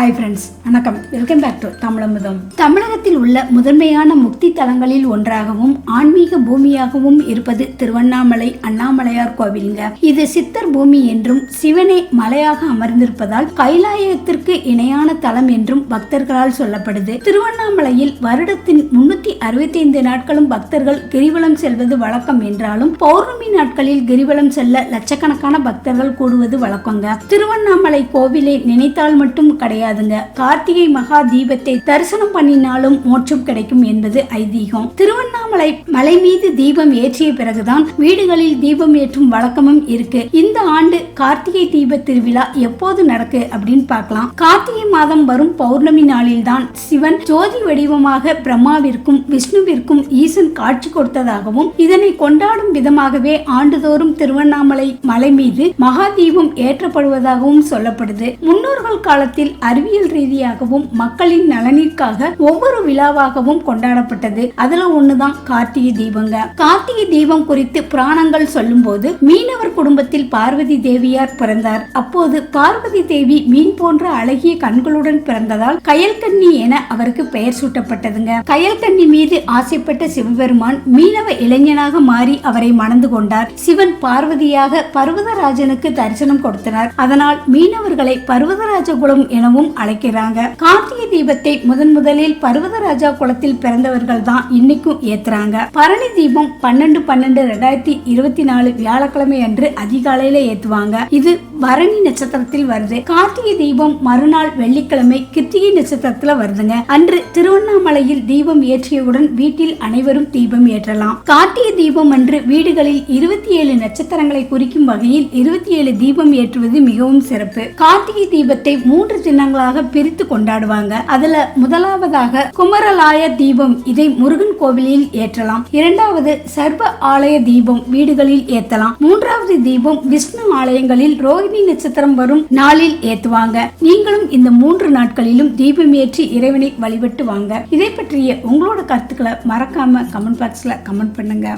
Hi friends வணக்கம். Welcome back to Tamilamudham. தமிழகத்தில் உள்ள முதன்மையான முக்தி தலங்களில் ஒன்றாகவும் ஆன்மீக பூமியாகவும் இருப்பது திருவண்ணாமலை அண்ணாமலையார் கோவிலுங்க. இது சித்தர் பூமி என்றும் சிவனே மலையாக அமர்ந்திருப்பதால் கைலாயத்திற்கு இணையான தலம் என்றும் பக்தர்களால் சொல்லப்படுது. திருவண்ணாமலையில் வருடத்தின் முன்னூத்தி அறுபத்தி ஐந்து நாட்களும் பக்தர்கள் கிரிவலம் செல்வது வழக்கம் என்றாலும் பௌர்ணமி நாட்களில் கிரிவலம் செல்ல லட்சக்கணக்கான பக்தர்கள் கூடுவது வழக்கங்க. திருவண்ணாமலை கோவிலை நினைத்தால் மட்டும் கிடையாது. கிடையாதுங்க கார்த்திகை மகா தீபத்தை தரிசனம் பண்ணினாலும் மோட்சம் கிடைக்கும் என்பது ஐதீகம். திருவண்ணா திருவண்ணாமலை மலை மீது தீபம் ஏற்றிய பிறகுதான் வீடுகளில் தீபம் ஏற்றும் வழக்கமும் இருக்கு. இந்த ஆண்டு கார்த்திகை தீப திருவிழா எப்போது நடக்கு அப்படின்னு பார்க்கலாம். கார்த்திகை மாதம் வரும் பௌர்ணமி நாளில்தான் சிவன் ஜோதி வடிவமாக பிரம்மாவிற்கும் விஷ்ணுவிற்கும் ஈசன் காட்சி கொடுத்ததாகவும் இதனை கொண்டாடும் விதமாகவே ஆண்டுதோறும் திருவண்ணாமலை மலை மீது மகா தீபம் ஏற்றப்படுவதாகவும் சொல்லப்படுது. முன்னோர்கள் காலத்தில் அறிவியல் ரீதியாகவும் மக்களின் நலனிற்காக ஒவ்வொரு விழாவாகவும் கொண்டாடப்பட்டது. அதுல ஒண்ணுதான் கார்த்திகை தீபங்க. கார்த்திகை தீபம் குறித்து புராணங்கள் சொல்லும் போது மீனவர் குடும்பத்தில் பார்வதி தேவியார் பிறந்தார். அப்போது பார்வதி தேவி மீன் போன்ற அழகிய கண்களுடன் பிறந்ததால் கயல்கன்னி என அவருக்கு பெயர் சூட்டப்பட்டதுங்க. கயல்கன்னி மீது ஆசைப்பட்ட சிவபெருமான் மீனவ இளைஞனாக மாறி அவரை மணந்து கொண்டார். சிவன் பார்வதியாக பர்வதராஜனுக்கு தரிசனம் கொடுத்தனர். அதனால் மீனவர்களை பர்வதராஜ குலம் எனவும் அழைக்கிறாங்க. கார்த்திகை தீபத்தை முதன் முதலில் பர்வதராஜா குளத்தில் பிறந்தவர்கள் தான் இன்னைக்கும் இருக்கிறாங்க பரணி தீபம் பன்னெண்டு பன்னெண்டு ரெண்டாயிரத்தி இருபத்தி நாலு வியாழக்கிழமை அன்று அதிகாலையில ஏத்துவாங்க. இது பரணி நட்சத்திரத்தில் வருது. கார்த்திகை தீபம் மறுநாள் வெள்ளிக்கிழமை கிருத்திகை நட்சத்திரத்துல வருதுங்க. அன்று திருவண்ணாமலையில் தீபம் ஏற்றியவுடன் வீட்டில் அனைவரும் தீபம் ஏற்றலாம். கார்த்திகை தீபம் அன்று வீடுகளில் இருபத்தி ஏழு நட்சத்திரங்களை குறிக்கும் வகையில் இருபத்தி ஏழு தீபம் ஏற்றுவது மிகவும் சிறப்பு. கார்த்திகை தீபத்தை மூன்று சின்னங்களாக பிரித்து கொண்டாடுவாங்க. அதுல முதலாவதாக குமரலாய தீபம். இதை முருகன் கோவிலில் ஏற்றலாம். இரண்டாவது சர்வ ஆலய தீபம் வீடுகளில் ஏத்தலாம். மூன்றாவது தீபம் விஷ்ணு ஆலயங்களில் ரோஹிணி நட்சத்திரம் வரும் நாளில் ஏத்துவாங்க. நீங்களும் இந்த மூன்று நாட்களிலும் தீபம் ஏற்றி இறைவனை வழிபட்டு வாங்க. இதை பற்றிய உங்களோட கருத்துக்களை மறக்காம கமெண்ட் பாக்ஸ்ல கமெண்ட் பண்ணுங்க.